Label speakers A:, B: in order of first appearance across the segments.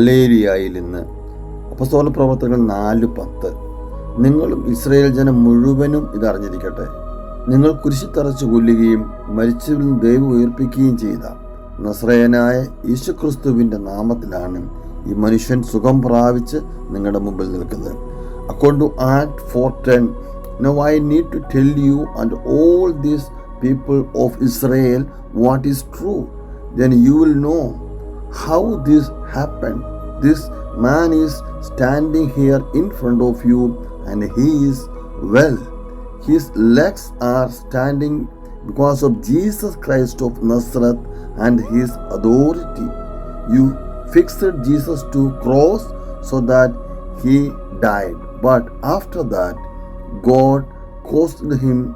A: ഗലേരിയയിൽ നിന്ന്. അപ്പസ്തോല പ്രവർത്തകർ നാല് പത്ത്. നിങ്ങളും ഇസ്രയേൽ ജനം മുഴുവനും ഇതറിഞ്ഞിരിക്കട്ടെ. നിങ്ങൾ കുരിശി തറച്ചു കൊല്ലുകയും മരിച്ചവരിൽ ദൈവം ഉയർപ്പിക്കുകയും ചെയ്ത നസ്രയനായ യേശുക്രിസ്തുവിന്റെ നാമത്തിലാണ് ഈ മനുഷ്യൻ സുഖം പ്രാപിച്ച് നിങ്ങളുടെ മുമ്പിൽ നിൽക്കുന്നത്. അക്കോണ്ട് to Acts four ten know I need to tell you and all these people of Israel what is true then you will know how these happened. This man is standing here in front of you and he is well. His legs are standing because of Jesus Christ of Nazareth and his authority. You fixed Jesus to cross so that he died. But after that, God caused him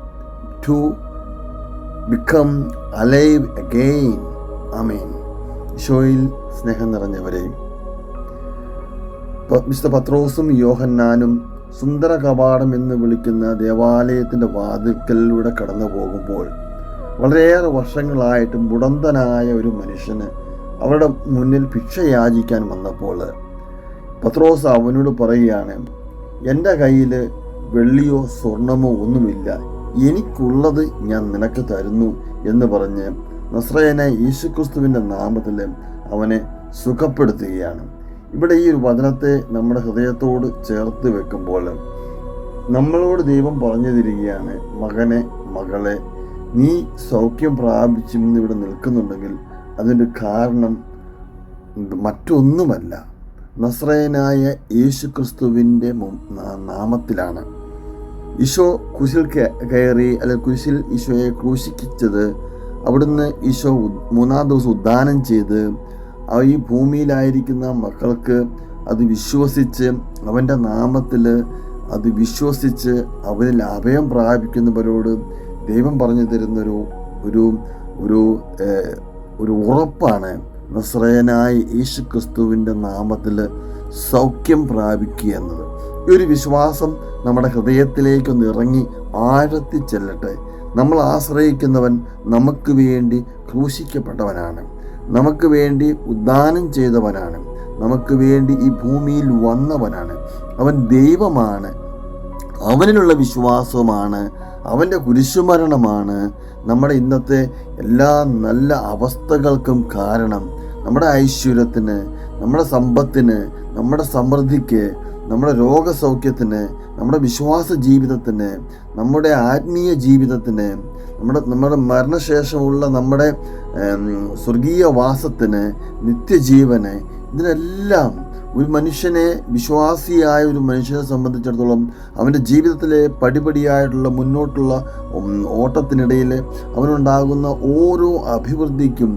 A: to become alive again. Amen. ഈശോയിൽ സ്നേഹം നിറഞ്ഞവരെ പ- വിശുദ്ധ പത്രോസും യോഹന്നാനും സുന്ദര കവാടം എന്ന് വിളിക്കുന്ന ദേവാലയത്തിന്റെ വാതിൽക്കലിലൂടെ കടന്നു പോകുമ്പോൾ വളരെയേറെ വർഷങ്ങളായിട്ട് മുടന്തനായ ഒരു മനുഷ്യന് അവരുടെ മുന്നിൽ ഭിക്ഷ യാചിക്കാൻ വന്നപ്പോൾ പത്രോസ് അവനോട് പറയുകയാണ് എന്റെ കയ്യിൽ വെള്ളിയോ സ്വർണമോ ഒന്നുമില്ല. എനിക്കുള്ളത് ഞാൻ നിനക്ക് തരുന്നു എന്ന് പറഞ്ഞ് നസ്രയനെ യേശുക്രിസ്തുവിന്റെ നാമത്തിൽ അവനെ സുഖപ്പെടുത്തുകയാണ്. ഇവിടെ ഈ ഒരു വചനത്തെ നമ്മുടെ ഹൃദയത്തോട് ചേർത്ത് വെക്കുമ്പോൾ നമ്മളോട് ദൈവം പറഞ്ഞു തരികയാണ് മകനെ മകളെ നീ സൗഖ്യം പ്രാപിച്ചും ഇവിടെ നിൽക്കുന്നുണ്ടെങ്കിൽ അതിന്റെ കാരണം മറ്റൊന്നുമല്ല നസ്രയനായ യേശു ക്രിസ്തുവിന്റെ നാമത്തിലാണ്. ഈശോ കുശിൽ കയ- കയറി അല്ലെ കുശിൽ ഈശോയെ ക്രൂശിക്കിച്ചത് അവിടുന്ന് ഈശോ മൂന്നാം ദിവസം ഉദ്ധാനം ചെയ്ത് ഈ ഭൂമിയിലായിരിക്കുന്ന മക്കൾക്ക് അത് വിശ്വസിച്ച് അവന്റെ നാമത്തിൽ അത് വിശ്വസിച്ച് അവനിൽ അഭയം പ്രാപിക്കുന്നവരോട് ദൈവം പറഞ്ഞു തരുന്നൊരു ഒരു ഒരു ഒരു ഉറപ്പാണ്. നസ്രയനായ യേശു ക്രിസ്തുവിന്റെ നാമത്തിൽ സൗഖ്യം പ്രാപിക്കുക എന്നത്. ഈ ഒരു വിശ്വാസം നമ്മുടെ ഹൃദയത്തിലേക്കൊന്ന് ഇറങ്ങി ആഴത്തിൽ ചെല്ലട്ടെ. നമ്മൾ ആശ്രയിക്കുന്നവൻ നമുക്ക് വേണ്ടി ക്രൂശിക്കപ്പെട്ടവനാണ്. നമുക്ക് വേണ്ടി ഉദ്ധാനം ചെയ്തവനാണ്. നമുക്ക് വേണ്ടി ഈ ഭൂമിയിൽ വന്നവനാണ്. അവൻ ദൈവമാണ്. അവനിലുള്ള വിശ്വാസമാണ്. അവന്റെ കുരിശുമരണമാണ്. നമ്മുടെ ഇന്നത്തെ എല്ലാ നല്ല അവസ്ഥകൾക്കും കാരണം നമ്മുടെ ഐശ്വര്യത്തിന് നമ്മുടെ സമ്പത്തിന് നമ്മുടെ സമൃദ്ധിക്ക് നമ്മുടെ രോഗസൗഖ്യത്തിന് നമ്മുടെ വിശ്വാസ ജീവിതത്തിന് നമ്മുടെ ആത്മീയ ജീവിതത്തിന് നമ്മുടെ നമ്മുടെ മരണശേഷമുള്ള നമ്മുടെ സ്വർഗീയ വാസത്തിന് നിത്യജീവന് ഇതിനെല്ലാം ഒരു മനുഷ്യനെ വിശ്വാസിയായ ഒരു മനുഷ്യനെ സംബന്ധിച്ചിടത്തോളം അവന്റെ ജീവിതത്തിലെ പടിപടിയായിട്ടുള്ള മുന്നോട്ടുള്ള ഓട്ടത്തിനിടയിൽ അവനുണ്ടാകുന്ന ഓരോ അഭിവൃദ്ധിക്കും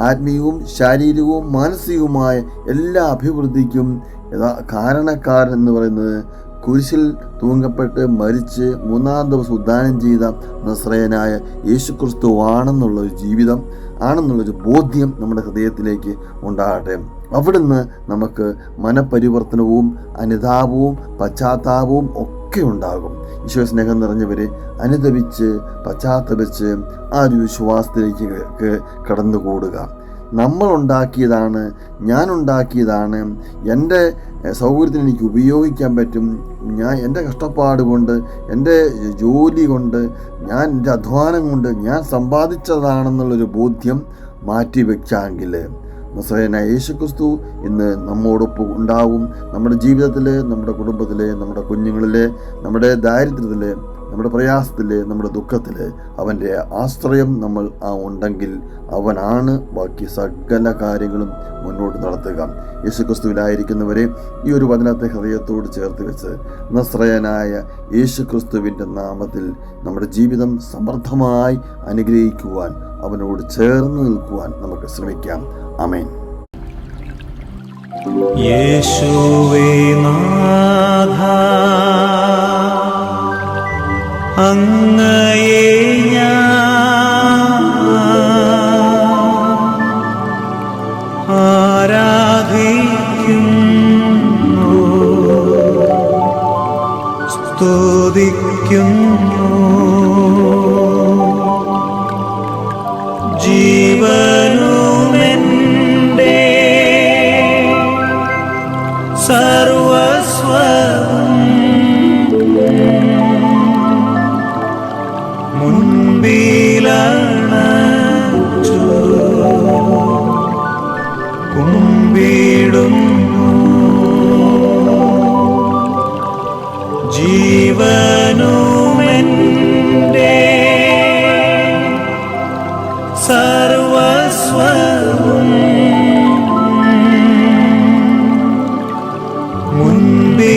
A: ആത്മീയവും ശാരീരികവും മാനസികവുമായ എല്ലാ അഭിവൃദ്ധിക്കും യഥാ കാരണക്കാരൻ എന്ന് പറയുന്നത് കുരിശിൽ തൂങ്ങപ്പെട്ട് മരിച്ച് മൂന്നാം ദിവസം ഉദ്ധാനം ചെയ്ത നസ്രയനായ യേശുക്രിസ്തു ആണെന്നുള്ള ഒരു ജീവിതം. ആണെന്നുള്ളൊരു ബോധ്യം നമ്മുടെ ഹൃദയത്തിലേക്ക് ഉണ്ടാകട്ടെ. അവിടുന്ന് നമുക്ക് മനപരിവർത്തനവും അനുതാപവും പശ്ചാത്താപവും ഒക്കെ ഉണ്ടാകും. ഈശോ സ്നേഹം നിറഞ്ഞവരെ അനുദപിച്ച് പശ്ചാത്തപിച്ച് ആ ഒരു വിശ്വാസത്തിലേക്ക് കടന്നു കടന്നുകൂടുക. ഞാൻ ഉണ്ടാക്കിയതാണ് എന്റെ സൗകര്യത്തിന് എനിക്ക് ഉപയോഗിക്കാൻ പറ്റും ഞാൻ എന്റെ കഷ്ടപ്പാട് കൊണ്ട് എന്റെ ജോലി കൊണ്ട് ഞാൻ എന്റെ അധ്വാനം കൊണ്ട് ഞാൻ സമ്പാദിച്ചതാണെന്നുള്ളൊരു ബോധ്യം മാറ്റി നസ്രയന യേശുക്രിസ്തു ഇന്ന് നമ്മോടൊപ്പം ഉണ്ടാവും. നമ്മുടെ ജീവിതത്തിൽ നമ്മുടെ കുടുംബത്തിൽ നമ്മുടെ കുഞ്ഞുങ്ങളിൽ നമ്മുടെ ദാരിദ്ര്യത്തിൽ നമ്മുടെ പ്രയാസത്തിൽ നമ്മുടെ ദുഃഖത്തിൽ അവന്റെ ആശ്രയം നമ്മൾ ആ ഉണ്ടെങ്കിൽ അവനാണ് ബാക്കി സകല കാര്യങ്ങളും മുന്നോട്ട് നടത്തുക. യേശുക്രിസ്തുവിലായിരിക്കുന്നവരെ ഈ ഒരു വചനത്തെ ഹൃദയത്തോട് ചേർത്ത് വെച്ച് നസ്രയനായ യേശുക്രിസ്തുവിന്റെ നാമത്തിൽ നമ്മുടെ ജീവിതം സമൃദ്ധമായി അനുഗ്രഹിക്കുവാൻ അവനോട് ചേർന്ന് നിൽക്കുവാൻ നമുക്ക് ശ്രമിക്കാം. അമേൻ
B: യേശുവേ അങ്ങയെ ആരാധിക്കുന്നു സ്തുതിക്കുന്നു. ജീവനുമെന്റെ സർവസ്വവും മുൻപേ